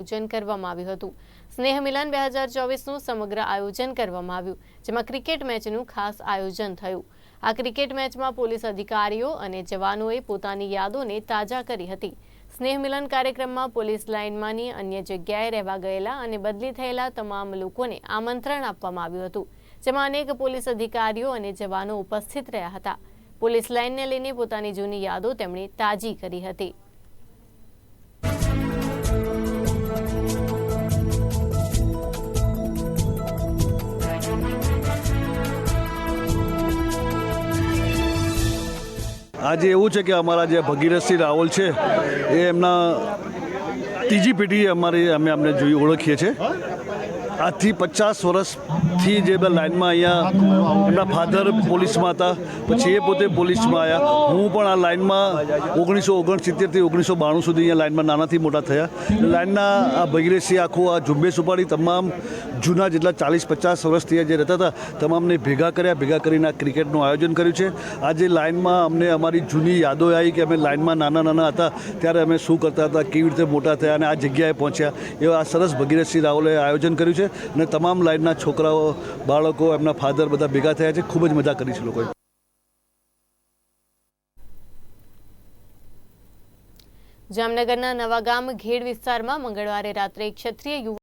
આયોજન કરવામાં આવ્યું હતું. સ્નેહ મિલન બે હજાર ચોવીસનું સમગ્ર આયોજન કરવામાં આવ્યું, જેમાં ક્રિકેટ મેચનું ખાસ આયોજન થયું. આ ક્રિકેટ મેચમાં પોલીસ અધિકારીઓ અને જવાનોએ પોતાની યાદોને તાજા કરી હતી. સ્નેહ મિલન કાર્યક્રમમાં પોલીસ લાઇનમાંની અન્ય જગ્યાએ રહેવા ગયેલા અને બદલી થયેલા તમામ લોકોને આમંત્રણ આપવામાં આવ્યું હતું, જેમાં અનેક પોલીસ અધિકારીઓ અને જવાનો ઉપસ્થિત રહ્યા હતા. પોલીસ લાઇનને લઈને પોતાની જૂની યાદો તેમણે તાજી કરી હતી. આજે એવું છે કે અમારા જે ભગીરથસિંહ રાવલ છે, એ એમના ત્રીજી પેઢી અમારી અમે અમને જોઈ ઓળખીએ છીએ. આજથી પચાસ વર્ષથી જે લાઇનમાં અહીંયા એમના ફાધર પોલીસમાં હતા, પછી એ પોતે પોલીસમાં આવ્યા હું પણ આ લાઇનમાં ઓગણીસો ઓગણસિત્તેરથી ઓગણીસો બાણું સુધી અહીંયા લાઇનમાં નાનાથી મોટા થયા. લાઇનના આ ભગીરેસી આખું આ ઝુંબેશ ઉપાડી તમામ જૂના જેટલા ચાલીસ, પચાસ વર્ષથી જે રહેતા હતા, તમામને ભેગા કર્યા, ભેગા કરીને આ ક્રિકેટનું આયોજન કર્યું છે. આજે લાઇનમાં અમને અમારી જૂની યાદો આવી કે અમે લાઇનમાં નાના નાના હતા, ત્યારે અમે શું કરતા હતા, કેવી રીતે મોટા થયા અને આ જગ્યાએ પહોંચ્યા. એવા આ સરસ ભગીરથસિંહ રાવલે આયોજન કર્યું છે. અને તમામ લાઇનના છોકરાઓ, બાળકો, એમના ફાધર બધા ભેગા થયા છે. ખૂબ જ મજા કરી છે લોકોએ. જામનગરના નવાગામ ઘેડ વિસ્તારમાં મંગળવારે રાત્રે એક ક્ષત્રિય યુવક